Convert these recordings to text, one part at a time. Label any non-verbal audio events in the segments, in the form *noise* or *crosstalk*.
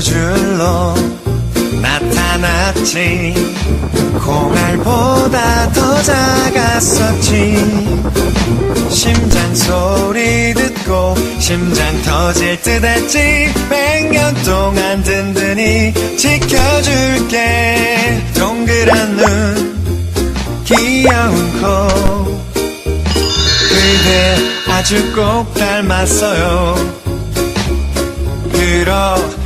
줄로 나타났지. 콩알보다 더 작았었지. 심장 소리 듣고 심장 터질 듯 했지. 백년 동안 든든히 지켜줄게. 동그란 눈 귀여운 코. 그대 아주 꼭 닮았어요. 그렇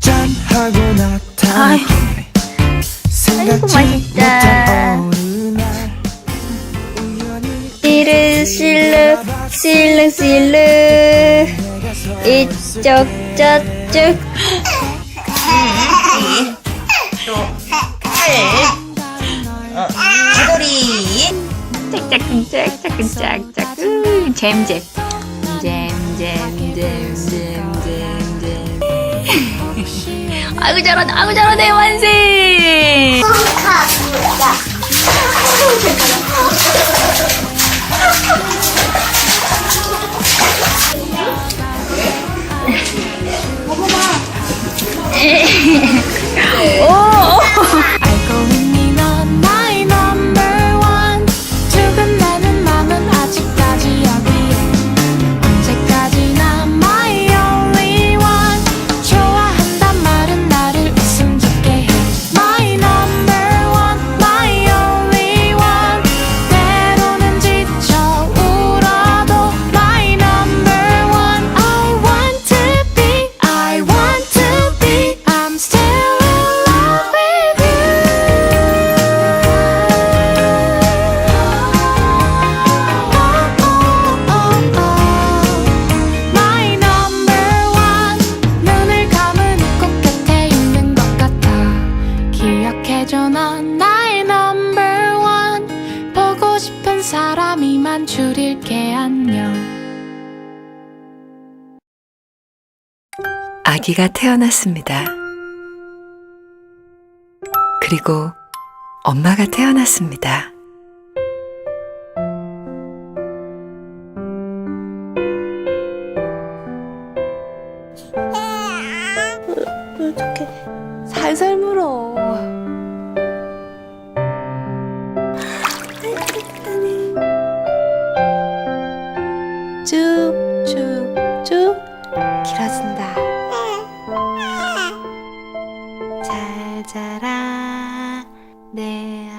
짠 하고 아이, 아이고, 맛있다. 어느 날 실르 실르 실르. 이쪽 저쪽 *gasps* *laughs* 개돌이 짝짝짝짝 짝짝짝 으, 잼잼 잼잼잼잼잼잼 아이고 잘하네 아이고 잘하네 완성 알고 싶은 사람이만 줄일게 안녕 아기가 태어났습니다. 그리고 엄마가 태어났습니다. 어떡해. 살살 물어. 잘 자라. 내